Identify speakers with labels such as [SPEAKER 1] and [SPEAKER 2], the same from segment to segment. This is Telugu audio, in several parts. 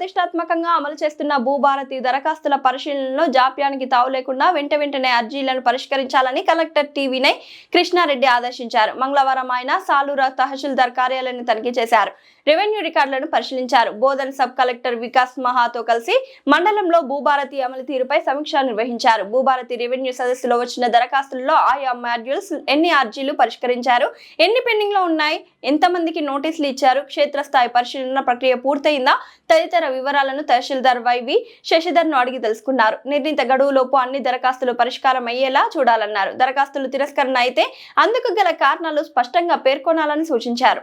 [SPEAKER 1] ప్రతిష్టాత్మకంగా అమలు చేస్తున్న భూభారతి దరఖాస్తుల పరిశీలనలో జాప్యానికి తావు లేకుండా వెంట వెంటనే అర్జీలను పరిష్కరించాలని కలెక్టర్ టీవీనై కృష్ణారెడ్డి ఆదేశించారు. మంగళవారం ఆయన సాలూరా తహసీల్దార్ కార్యాలయాన్ని తనిఖీ చేశారు. రెవెన్యూ రికార్డులను పరిశీలించారు. బోధన్ సబ్ కలెక్టర్ వికాస్ మహాతో కలిసి మండలంలో భూభారతి అమలు తీరుపై సమీక్ష నిర్వహించారు. భూభారతి రెవెన్యూ సదస్సులో వచ్చిన దరఖాస్తుల్లో ఆయా మాడ్యూల్స్ ఎన్ని అర్జీలు పరిష్కరించారు ఎన్ని పెండింగ్లో ఉన్నాయి ఎంతమందికి నోటీసులు ఇచ్చారు క్షేత్రస్థాయి పరిశీలన ప్రక్రియ పూర్తయిందా తదితర వివరాలను తహసీల్దార్ వైవి శశిధర్ను అడిగి తెలుసుకున్నారు. నిర్ణీత గడువులోపు అన్ని దరఖాస్తులు పరిష్కారం అయ్యేలా చూడాలన్నారు. దరఖాస్తులు తిరస్కరణ అయితే అందుకు గల కారణాలు స్పష్టంగా పేర్కొనాలని సూచించారు.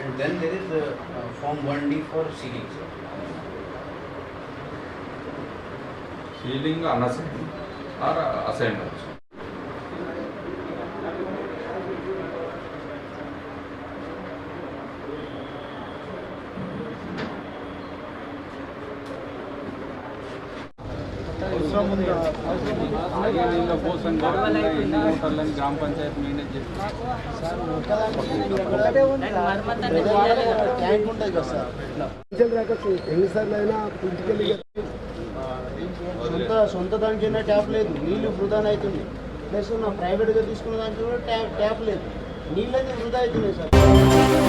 [SPEAKER 2] And then there is a uh, form 1D for CDs. Sir.
[SPEAKER 3] Ceiling or or
[SPEAKER 4] నీళ్ళ కోసం ఎన్ని మోటార్లని గ్రామ పంచాయతీ మేనేజ్ చేసి
[SPEAKER 5] కదా సార్ ఎన్నిసార్లు అయినా సొంత సొంత దానికైనా ట్యాప్ లేదు. నీళ్ళు వృధా అవుతుంది ప్లస్ నా ప్రైవేట్గా తీసుకున్న దానికి కూడా ట్యాప్ ట్యాప్ లేదు. నీళ్ళు అయితే వృధా అవుతున్నాయి సార్.